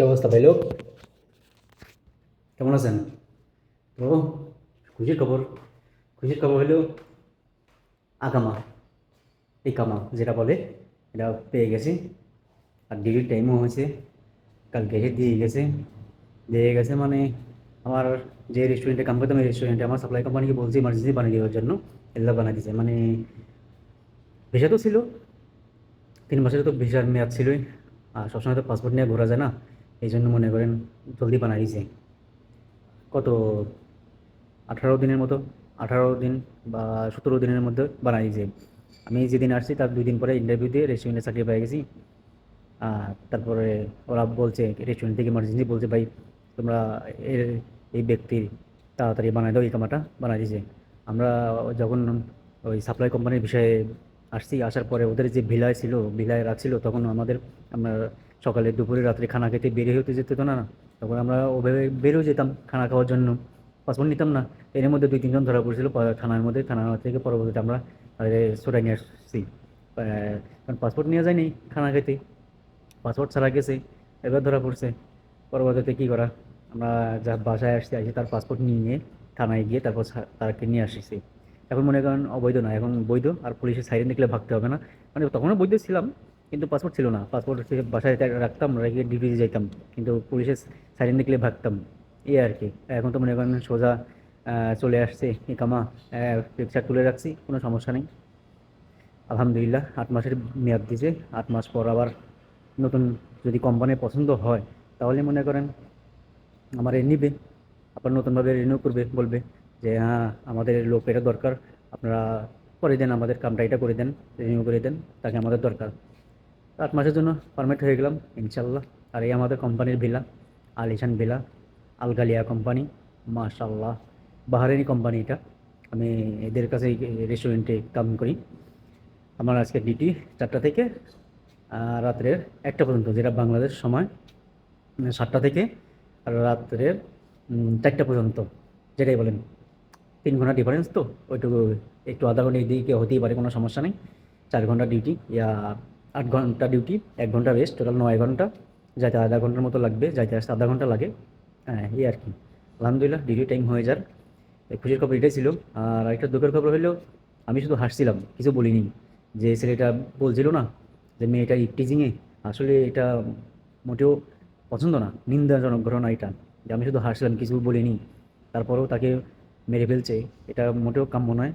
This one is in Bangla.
কি অবস্থা ভাই লোক? কেমন আছেন? তো খুশির খবর? খুশির খবর হলো আকামা এই কামা যেটা বলে, এটা পেয়ে গেছি। আর ডিউটির টাইমও হয়েছে কালকে এসে দিয়ে গেছে দিয়ে গেছে মানে আমার যে রেস্টুরেন্টে কাম করতাম, এই রেস্টুরেন্টে আমার সাপ্লাই কোম্পানিকে বলছি ইমার্জেন্সি বানিয়ে দেওয়ার জন্য, এগুলো বানিয়ে দিয়েছে। মানে ভিসা তো ছিল, তিন মাসের তো ভিসার মেয়াদ ছিলই, আর সবসময় তো পাসপোর্ট নিয়ে ঘোরা যায় না। এই জন্য মনে করেন জলদি বানাই কত? আঠারো দিনের মতো, আঠারো দিন বা সতেরো দিনের মধ্যে বানাই আমি যেদিন আসছি তার দুই দিন পরে ইন্টারভিউ দিয়ে রেস্টুরেন্টে চাকরি পেয়ে গেছি। তারপরে ওরা বলছে রেস্টুরেন্ট থেকে ইমার্জেন্সি বলছে, ভাই, তোমরা এর, এই ব্যক্তির তাড়াতাড়ি বানাই দাও, এই কামাটা বানাই দিয়েছে। আমরা যখন ওই সাপ্লাই কোম্পানির বিষয়ে আসছি, আসার পরে ওদের যে ভিলায় ছিল ভিলায় রাখছিল তখন আমাদের আমরা সকালে দুপুরে, রাত্রে খানা খেতে বেরিয়ে হতে যেত তো না। তখন আমরা ওভাবে বেরিয়েও যেতাম খানা খাওয়ার জন্য। পাসপোর্ট নিতাম না। এর মধ্যে দুই, তিনজন ধরা পড়েছিল থানার মধ্যে, থানা থেকে পরবর্তীতে আমরা তাদের নিয়ে আসছি। কারণ পাসপোর্ট নিয়ে যায়নি খানা খেতে। পাসপোর্ট ছাড়া গেছে, এবার ধরা পড়ছে। পরবর্তীতে কী করা? আমরা যা বাসায় আসছি আসি, তার পাসপোর্ট নিয়ে থানায় গিয়ে তারপর তাকে নিয়ে আসছি। এখন মনে করেন অবৈধ না, এখন বৈধ। আর পুলিশের সাইরেন দেখলে ভাগতে হবে না। মানে তখনও বৈধ ছিলাম। কিন্তু পাসপোর্ট ছিল না। পাসপোর্ট বাসায় রাখতাম, রেখে ডিউটিতে যাইতাম। কিন্তু পুলিশের সাইরেন দেখলে ভাগতাম। এই আর কি। এখন তো মনে করেন সোজা চলে আসছে ইকামা পিকচার তুলে রাখছি, কোনো সমস্যা নেই। আলহামদুলিল্লাহ, আট মাসের মেয়াদ দিয়েছে। আট মাস পর আবার নতুন যদি কোম্পানির পছন্দ হয়, তাহলে মনে করেন আমার এ নিবে। আবার নতুনভাবে রিনিউ করবে, বলবে যে হ্যাঁ আমাদের লোক এটা দরকার। আপনারা করে দেন, আমাদের কামটা এটা করে দেন রিনিউ করে দেন, তাকে আমাদের দরকার। আট মাসের জন্য পারমিট হয়ে গেলাম, ইনশাল্লাহ। আর এই আমাদের কোম্পানির ভিলা আলিশান ভিলা আলগালিয়া কোম্পানি মাশাল্লাহ। বাহারেনি কোম্পানি এটা। আমি এদের কাছে রেস্টুরেন্টে কাম করি। আমার আজকে ডিউটি চারটা থেকে রাত্রের একটা পর্যন্ত, যেটা বাংলাদেশ সময় সাতটা থেকে আর রাত্রের চারটা পর্যন্ত, যেটাই বলেন। তিন ঘণ্টা ডিফারেন্স তো, ওইটুকু একটু আধা ঘণ্টা এদিকে হতেই পারে, কোনো সমস্যা নেই। চার ঘণ্টা ডিউটি ইয়া আট ঘণ্টা ডিউটি এক ঘণ্টা রেস্ট টোটাল নয় ঘণ্টা। যাইতে আধা ঘণ্টার মতো লাগবে, যাইতে আসতে আধা ঘণ্টা লাগে। হ্যাঁ এই আর কি। আলহামদুলিল্লাহ ডিউটি টাইম হয়ে যার। খুশির খবর এটাই ছিল। আর একটা দুঃখের খবর হলো, আমি শুধু হাসছিলাম, কিছু বলিনি। যে ছেলেটা বলছিল না যে মেয়েটা ইপটিজিংয়ে আসলে এটা মোটেও পছন্দ না, নিন্দাজনক ঘটনা এটা। যে আমি শুধু হাসলাম, কিছু বলিনি। তারপরেও তাকে মেরে ফেলছে, এটা মোটেও কাম্য নয়।